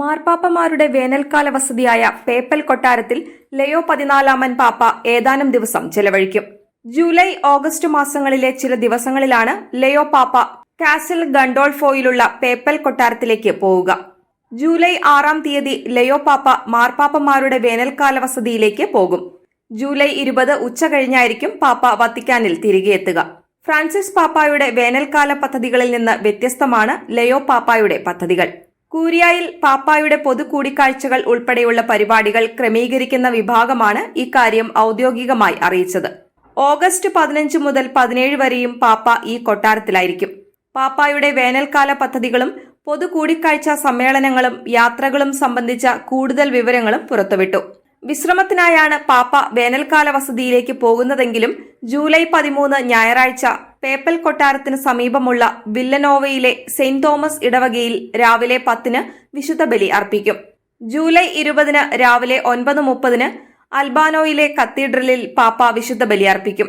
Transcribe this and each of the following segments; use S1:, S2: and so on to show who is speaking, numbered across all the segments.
S1: മാർപ്പാപ്പമാരുടെ വേനൽക്കാല വസതിയായ പേപ്പൽ കൊട്ടാരത്തിൽ ലയോ പതിനാലാമൻ പാപ്പ ഏതാനും ദിവസം ചെലവഴിക്കും. ജൂലൈ ഓഗസ്റ്റ് മാസങ്ങളിലെ ചില ദിവസങ്ങളിലാണ് ലയോ പാപ്പ കാസിൽ ഗണ്ടോൾഫോയിലുള്ള പേപ്പൽ കൊട്ടാരത്തിലേക്ക് പോവുക. ജൂലൈ ആറാം തീയതി ലയോ പാപ്പ മാർപ്പാപ്പമാരുടെ വേനൽക്കാല വസതിയിലേക്ക് പോകും. ജൂലൈ ഇരുപത് ഉച്ച കഴിഞ്ഞായിരിക്കും പാപ്പ വത്തിക്കാനിൽ തിരികെ എത്തുക. ഫ്രാൻസിസ് പാപ്പായുടെ വേനൽക്കാല പദ്ധതികളിൽ നിന്ന് വ്യത്യസ്തമാണ് ലയോ പാപ്പായുടെ പദ്ധതികൾ. കൂരിയായിൽ പാപ്പായുടെ പൊതു കൂടിക്കാഴ്ചകൾ ഉൾപ്പെടെയുള്ള പരിപാടികൾ ക്രമീകരിക്കുന്ന വിഭാഗമാണ് ഇക്കാര്യം ഔദ്യോഗികമായി അറിയിച്ചത്. ഓഗസ്റ്റ് പതിനഞ്ച് മുതൽ പതിനേഴ് വരെയും പാപ്പ ഈ കൊട്ടാരത്തിലായിരിക്കും. പാപ്പായുടെ വേനൽക്കാല പദ്ധതികളും പൊതു കൂടിക്കാഴ്ച സമ്മേളനങ്ങളും യാത്രകളും സംബന്ധിച്ച കൂടുതൽ വിവരങ്ങളും പുറത്തുവിട്ടു. വിശ്രമത്തിനായാണ് പാപ്പ വേനൽക്കാല വസതിയിലേക്ക് പോകുന്നതെങ്കിലും ജൂലൈ പതിമൂന്ന് ഞായറാഴ്ച പേപ്പൽ കൊട്ടാരത്തിന് സമീപമുള്ള വില്ലനോവയിലെ സെയിന്റ് തോമസ് ഇടവകയിൽ രാവിലെ പത്തിന് വിശുദ്ധ ബലി അർപ്പിക്കും. ജൂലൈ ഇരുപതിന് രാവിലെ ഒൻപത് മുപ്പതിന് അൽബാനോയിലെ കത്തീഡ്രലിൽ പാപ്പ വിശുദ്ധ ബലി അർപ്പിക്കും.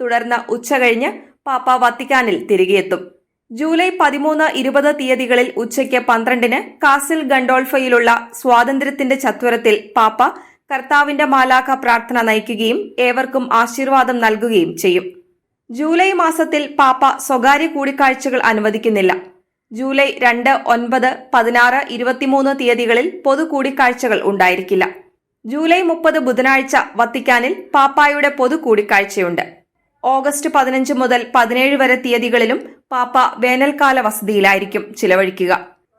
S1: തുടർന്ന് ഉച്ചകഴിഞ്ഞ് പാപ്പ വത്തിക്കാനിൽ തിരികെയെത്തും ജൂലൈ പതിമൂന്ന് ഇരുപത് തീയതികളിൽ ഉച്ചയ്ക്ക് പന്ത്രണ്ടിന് കാസിൽ ഗണ്ടോൾഫയിലുള്ള സ്വാതന്ത്ര്യത്തിന്റെ ചത്വരത്തിൽ പാപ്പ കർത്താവിന്റെ മാലാഖ പ്രാർത്ഥന നയിക്കുകയും ഏവർക്കും ആശീർവാദം നൽകുകയും ചെയ്യും. ജൂലൈ മാസത്തിൽ പാപ്പ സ്വകാര്യ കൂടിക്കാഴ്ചകൾ അനുവദിക്കുന്നില്ല. ജൂലൈ രണ്ട് ഒൻപത് പതിനാറ് ഇരുപത്തിമൂന്ന് തീയതികളിൽ പൊതു കൂടിക്കാഴ്ചകൾ ഉണ്ടായിരിക്കില്ല. ജൂലൈ മുപ്പത് ബുധനാഴ്ച വത്തിക്കാനിൽ പാപ്പായുടെ പൊതു കൂടിക്കാഴ്ചയുണ്ട്. ഓഗസ്റ്റ് പതിനഞ്ച് മുതൽ പതിനേഴ് വരെ തീയതികളിലും പാപ്പ വേനൽക്കാല വസതിയിലായിരിക്കും ചിലവഴിക്കുക.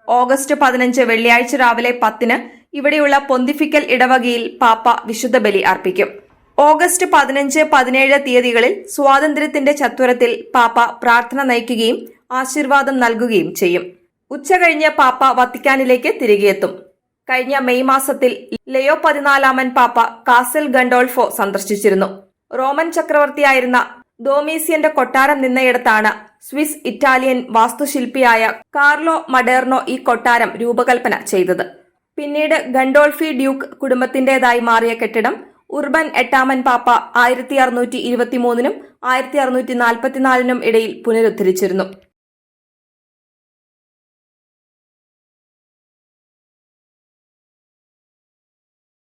S1: ഓഗസ്റ്റ് പതിനഞ്ച് വെള്ളിയാഴ്ച രാവിലെ പത്തിന് ഇവിടെയുള്ള പൊന്തിഫിക്കൽ ഇടവകയിൽ പാപ്പ വിശുദ്ധ ബലി അർപ്പിക്കും. ഓഗസ്റ്റ് പതിനഞ്ച് പതിനേഴ് തീയതികളിൽ സ്വാതന്ത്ര്യത്തിന്റെ ചത്വരത്തിൽ പാപ്പ പ്രാർത്ഥന നയിക്കുകയും ആശീർവാദം നൽകുകയും ചെയ്യും. ഉച്ചകഴിഞ്ഞ് പാപ്പ വത്തിക്കാനിലേക്ക് തിരികെയെത്തും. കഴിഞ്ഞ മെയ് മാസത്തിൽ ലയോ പതിനാലാമൻ പാപ്പ കാസൽ ഗണ്ടോൾഫോ സന്ദർശിച്ചിരുന്നു. റോമൻ ചക്രവർത്തിയായിരുന്ന ഡോമീസിയന്റെ കൊട്ടാരം നിന്നയിടത്താണ് സ്വിസ് ഇറ്റാലിയൻ വാസ്തുശില്പിയായ കാർലോ മഡേർണോ ഈ കൊട്ടാരം രൂപകൽപ്പന ചെയ്തത്. പിന്നീട് ഗണ്ടോൾഫി ഡ്യൂക്ക് കുടുംബത്തിന്റേതായി മാറിയ കെട്ടിടം ഉർബൻ എട്ടാമൻ പാപ്പ ആയിരത്തി അറുന്നൂറ്റി ഇരുപത്തിമൂന്നിനും ആയിരത്തി അറുന്നൂറ്റി നാൽപ്പത്തിനാലിനും ഇടയിൽ പുനരുദ്ധരിച്ചിരുന്നു.